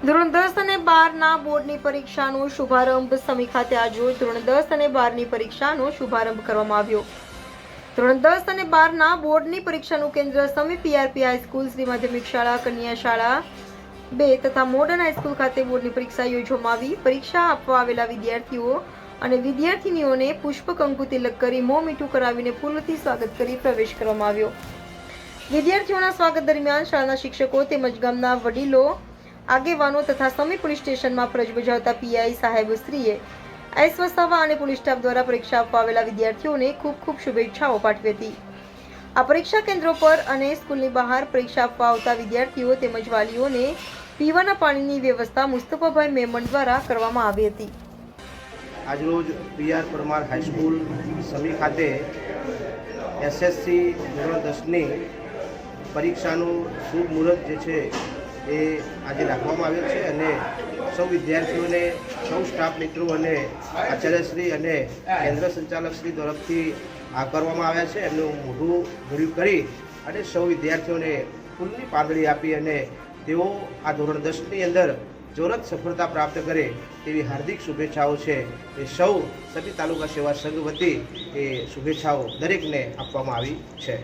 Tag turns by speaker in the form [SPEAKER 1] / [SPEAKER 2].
[SPEAKER 1] ધોરણ દસ અને બારના બોર્ડની પરીક્ષાનો શુભારંભ સમી ખાતે આજરોજ ધોરણ દસ અને બારની પરીક્ષાનો શુભારંભ કરવામાં આવ્યો. ધોરણ દસ અને બારના બોર્ડની પરીક્ષાનું કેન્દ્ર સમી પીઆરપી હાઈસ્કૂલ શ્રી માધ્યમિક શાળા, કન્યા શાળા બે તથા મોડર્ન હાઈસ્કૂલ ખાતે બોર્ડની પરીક્ષા યોજવામાં આવી. પરીક્ષા આપવા આવેલા વિદ્યાર્થીઓ અને વિદ્યાર્થિનીઓને પુષ્પકંકુ તિલક કરી મોં મીઠું કરાવીને ફૂલથી સ્વાગત કરી પ્રવેશ કરવામાં આવ્યો. વિદ્યાર્થીઓના સ્વાગત દરમિયાન શાળાના શિક્ષકો તેમજ ગામના વડીલો આગેવાનો તથા સમી પોલીસ સ્ટેશનમાં ફરજ બજાવતા પીઆઈ સાહેબ શ્રીએ એસ અને પોલીસ સ્ટાફ દ્વારા પરીક્ષા આપવા આવેલા વિદ્યાર્થીઓને ખૂબ ખૂબ શુભેચ્છાઓ પાઠવી હતી. આ પરીક્ષા કેન્દ્રો પર અને સ્કૂલની બહાર પરીક્ષા આપવા આવતા વિદ્યાર્થીઓ તેમજ વાલીઓને પીવાના પાણીની વ્યવસ્થા મુસ્તફાભાઈ મેમણ દ્વારા કરવામાં આવી હતી.
[SPEAKER 2] આજરોજ પીઆર પરમાર હાઈસ્કૂલ સમી ખાતે એસએસસી ધોરણ દસની પરીક્ષાનું શુભ મુહૂર્ત જે છે એ આજે રાખવામાં આવેલ છે અને સૌ વિદ્યાર્થીઓને, સૌ સ્ટાફ મિત્રો અને આચાર્યશ્રી અને કેન્દ્ર સંચાલકશ્રી તરફથી આ કરવામાં આવ્યા છે. એમનું મોઢું ભર્યું કરી અને સૌ વિદ્યાર્થીઓને ફૂલની પાંદડી આપી અને તેઓ આ ધોરણ દસની અંદર જોરત સફળતા પ્રાપ્ત કરે તેવી હાર્દિક શુભેચ્છાઓ છે. એ સૌ સભી તાલુકા સેવા સંઘ વતી એ શુભેચ્છાઓ દરેકને આપવામાં આવી છે.